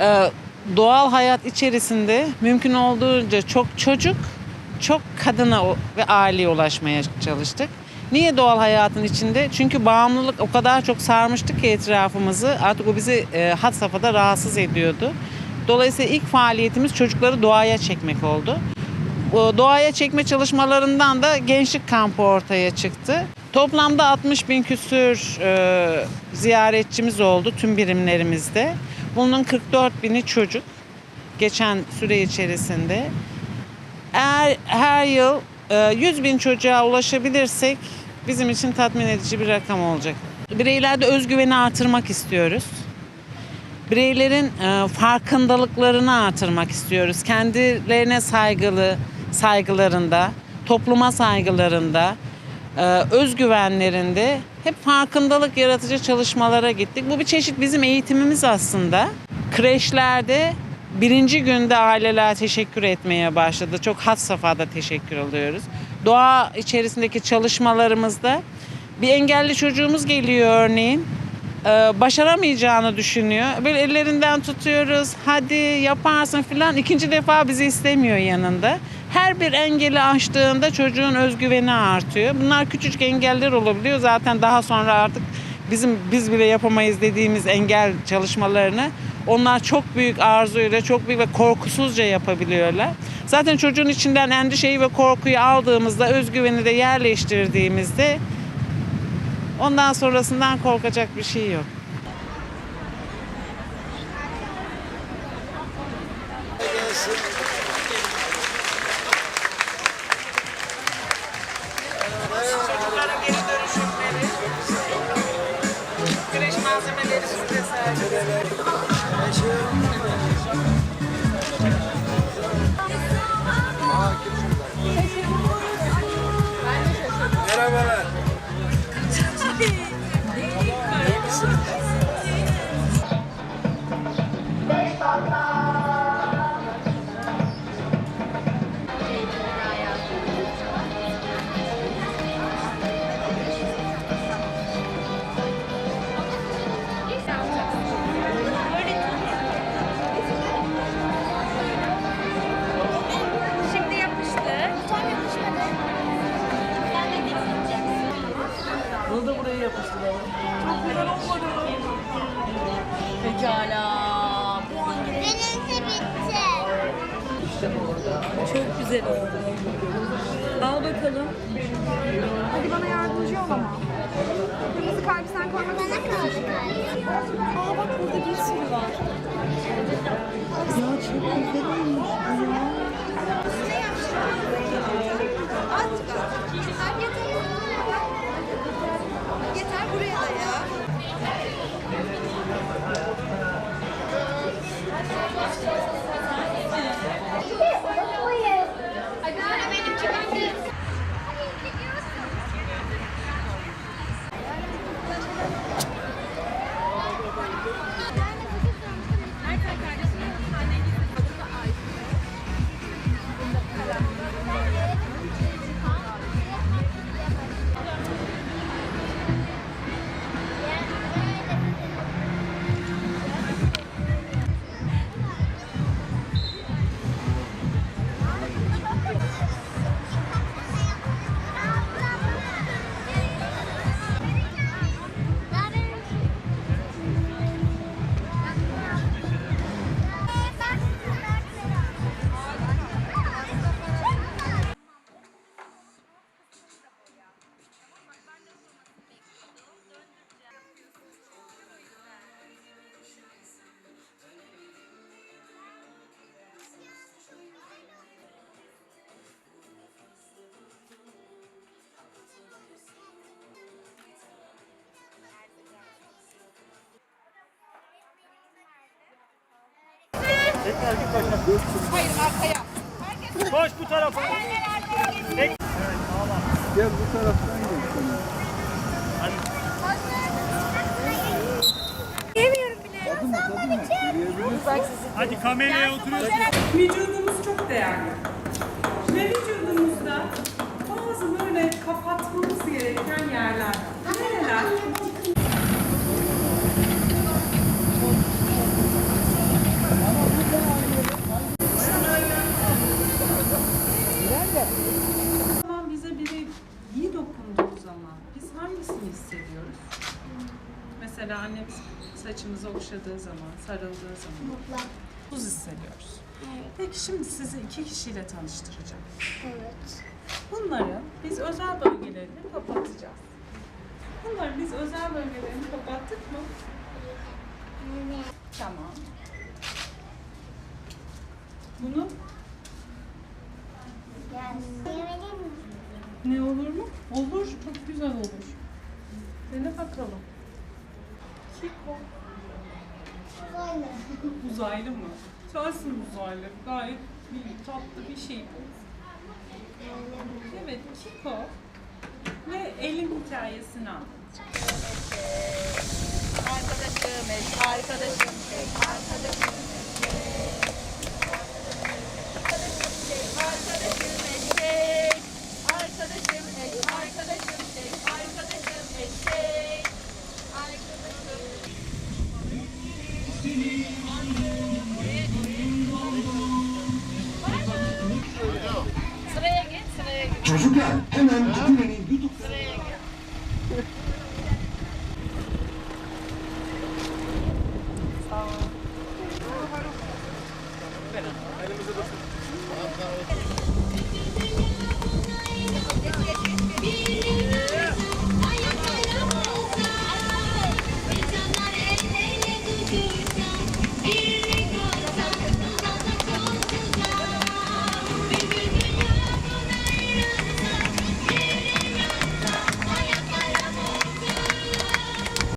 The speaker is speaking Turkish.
Ee, doğal hayat içerisinde mümkün olduğunca çok çocuk, çok kadına ve aileye ulaşmaya çalıştık. Niye doğal hayatın içinde? Çünkü bağımlılık o kadar çok sarmıştı ki etrafımızı artık o bizi e, had safhada rahatsız ediyordu. Dolayısıyla ilk faaliyetimiz çocukları doğaya çekmek oldu. O doğaya çekme çalışmalarından da gençlik kampı ortaya çıktı. Toplamda 60 bin küsür e, ziyaretçimiz oldu tüm birimlerimizde. Bunun 44 bini çocuk geçen süre içerisinde. Eğer her yıl e, 100 bin çocuğa ulaşabilirsek bizim için tatmin edici bir rakam olacak. Bireylerde özgüveni artırmak istiyoruz bireylerin e, farkındalıklarını artırmak istiyoruz. Kendilerine saygılı saygılarında, topluma saygılarında, e, özgüvenlerinde hep farkındalık yaratıcı çalışmalara gittik. Bu bir çeşit bizim eğitimimiz aslında. Kreşlerde birinci günde aileler teşekkür etmeye başladı. Çok had safhada teşekkür alıyoruz. Doğa içerisindeki çalışmalarımızda bir engelli çocuğumuz geliyor örneğin e, başaramayacağını düşünüyor. Böyle ellerinden tutuyoruz. Hadi yaparsın filan. İkinci defa bizi istemiyor yanında. Her bir engeli aştığında çocuğun özgüveni artıyor. Bunlar küçücük engeller olabiliyor. Zaten daha sonra artık bizim biz bile yapamayız dediğimiz engel çalışmalarını onlar çok büyük arzuyla, çok büyük ve korkusuzca yapabiliyorlar. Zaten çocuğun içinden endişeyi ve korkuyu aldığımızda, özgüveni de yerleştirdiğimizde Ondan sonrasından korkacak bir şey yok. Çocukların malzemeleri size Merhabalar. Buraya yapıştıralım. Pekala. Benimki bitti. Çok güzel oldu. Al bakalım. Hadi bana yardımcı ol ama. Kırmızı kalbi sen koymak Bana kaldı. Aa bak burada bir sürü var. Ya çok güzel Koş bu tarafa. Gel bu taraftan gel. Tadın mı tadın. Hadi kameraya oturuyorsun. Vücudumuz çok değerli. Ve vücudumuzda bazı böyle kapatmamız gereken yerler. Nereler? Başınızı okşadığı zaman, sarıldığı zaman Mutlu. hissediyoruz. Evet. Peki şimdi sizi iki kişiyle tanıştıracağım. Evet. Bunların biz özel bölgelerini kapatacağız. Bunların biz özel bölgelerini kapattık mı? Evet. Tamam. Bunu ne olur mu? Olur, çok güzel olur. Dene bakalım. Uzaylı. Uzaylı mı? Sensin uzaylı. Gayet bir tatlı bir şey bu. Evet, Kiko ve elin hikayesini anlatacak. Arkadaşım, arkadaşım. Arkadaşım Çocuklar hemen Gülen'in YouTube